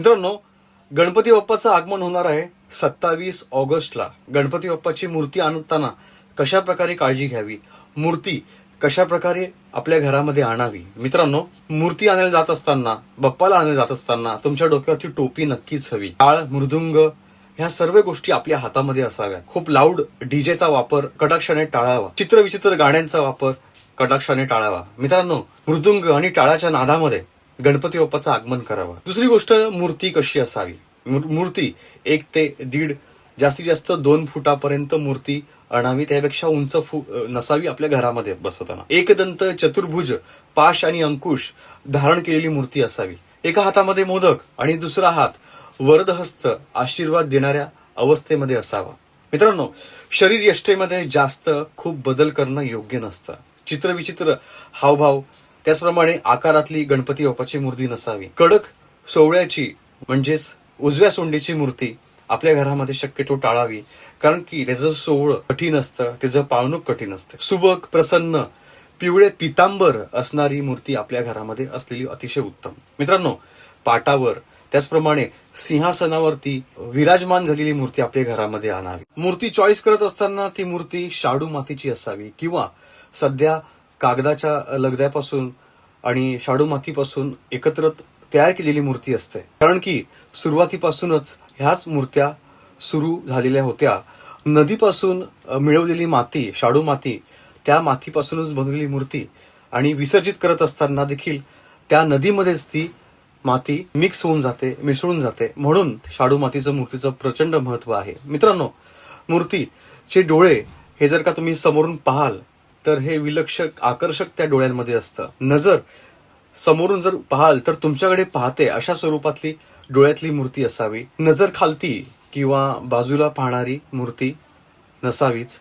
मित्रांनो गणपती बाप्पाचं आगमन होणार आहे सत्तावीस ऑगस्टला. गणपती बाप्पाची मूर्ती आणताना कशा प्रकारे काळजी घ्यावी? मूर्ती कशा प्रकारे आपल्या घरामध्ये आणावी? मित्रांनो मूर्ती आणायला जात असताना बाप्पाला आणायला जात असताना तुमच्या डोक्यावरती टोपी नक्कीच हवी. टाळ मृदुंग ह्या सर्व गोष्टी आपल्या हातामध्ये असाव्या खूप लाऊड डीजेचा वापर कटाक्षाने टाळावा. चित्रविचित्र गाण्यांचा वापर कटाक्षाने टाळावा. मित्रांनो मृदुंग आणि टाळाच्या नादामध्ये गणपती बाप्पाचं आगमन करावं. दुसरी गोष्ट मूर्ती कशी असावी? मूर्ती एक ते दीड जास्तीत जास्त दोन फुटापर्यंत मूर्ती आणावी त्यापेक्षा उंच फु नसावी आपल्या घरामध्ये बसवताना. एकदंत चतुर्भुज पाश आणि अंकुश धारण केलेली मूर्ती असावी. एका हातामध्ये मोदक आणि दुसरा हात वरदहस्त आशीर्वाद देणाऱ्या अवस्थेमध्ये असावा. मित्रांनो शरीर यष्टेमध्ये जास्त खूप बदल करणं योग्य नसतं. चित्रविचित्र हावभाव त्याचप्रमाणे आकारातली गणपती बाप्पाची मूर्ती नसावी. कडक सोवळ्याची म्हणजेच उजव्या सोंडीची मूर्ती आपल्या घरामध्ये शक्यतो टाळावी कारण की त्याचं सोहळं कठीण असतं त्याचं पाळणूक कठीण असतं. सुबक प्रसन्न पिवळे पितांबर असणारी मूर्ती आपल्या घरामध्ये असलेली अतिशय उत्तम. मित्रांनो पाटावर त्याचप्रमाणे सिंहासनावरती विराजमान झालेली मूर्ती आपल्या घरामध्ये आणावी. मूर्ती चॉईस करत असताना ती मूर्ती शाडू मातीची असावी किंवा सध्या कागदाच्या लगद्यापासून आणि शाडू मातीपासून एकत्र तयार केलेली मूर्ती असते. कारण की सुरुवातीपासूनच ह्याच मूर्त्या सुरू झालेल्या होत्या. नदीपासून मिळवलेली माती शाडू माती त्या मातीपासूनच बनवलेली मूर्ती आणि विसर्जित करत असताना देखील त्या नदीमध्येच ती माती मिक्स होऊन जाते मिसळून जाते. म्हणून शाडू मातीचं मूर्तीचं प्रचंड महत्त्व आहे. मित्रांनो मूर्तीचे डोळे हे जर का तुम्ही समोरून पाहाल तर हे विलक्षक आकर्षक त्या डोळ्यांमध्ये असतं. नजर समोरून जर पाहाल तर तुमच्याकडे पाहते अशा स्वरूपातली डोळ्यातली मूर्ती असावी. नजर खालती किंवा बाजूला पाहणारी मूर्ती नसावीच.